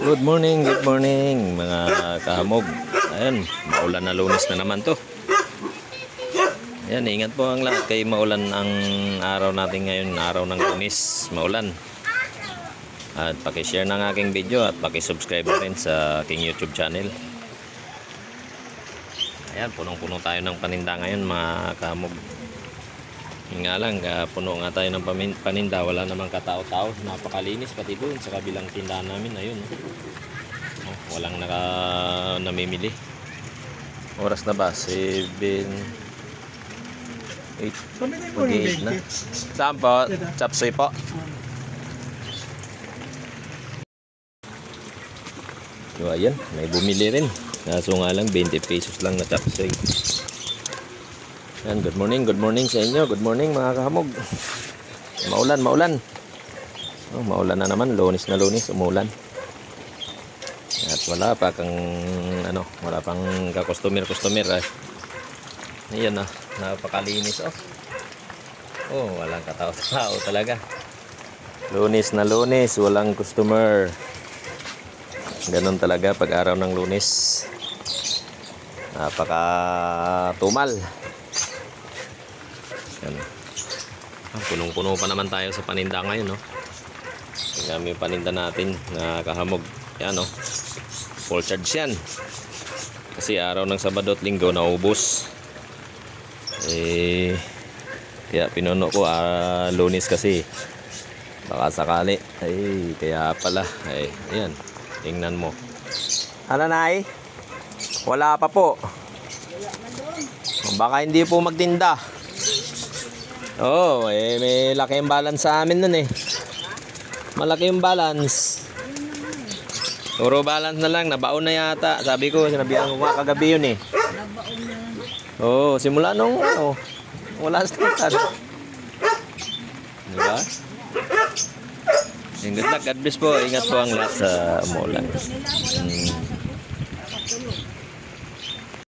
Good morning, good morning mga kahamog. Ayan, maulan na lunes na naman to. Ayan, ingat po ang lahat kay maulan ang araw natin ngayon, araw ng lunes, maulan. At pakishare ng aking video at pakisubscribe rin sa aking YouTube channel. Ayan, punong-puno tayo ng paninda ngayon mga kahamog. Yun nga lang, ah, puno nga tayo ng paninda, wala namang katao-tao. Napakalinis pati doon sa kabilang tindahan namin. Ayun, oh. Oh, walang naka namimili. Oras na ba? 7 8 Pamilya ko ng Mag-8 na. Saan po? Chapsoy po. So, ayan, may bumili rin. Kaso nga lang, 20 pesos lang na chapsoy. Yan, good morning, good morning sa inyo. Good morning mga kahamog. Maulan, maulan. Oh, maulan na naman, lunis na lunis, umulan. At wala pa kang ano, wala pang ka-customer, customer. Eh. Ayan na, napakalinis oh. Oh, walang katao-tao talaga. Lunis na lunis, walang customer. Ganon talaga pag araw ng lunis. Napaka tumal. Yan. Ah, punong-puno pa naman tayo sa paninda ngayon, no? Mo yung paninda natin na kahamog. Yan, no? Full charge yan. Kasi araw ng Sabado at Linggo naubos. Eh, kaya pinuno ko ah, lunis kasi. Baka sakali. Ay, kaya pala. Ay, ayan. Tingnan mo. Ano, Nay? Wala pa po. Baka hindi po magtinda. Oh, eh, may laki yung balance sa amin nun eh. Malaki yung balance. Puro balance na lang, nabaon na yata. Sabi ko, sinabihan ko nga kagabi yun eh. Oo, oh, simula nung ano, wala total. Diba? Yung good God bless po. Ingat po ang lahat sa umulan. Hmm.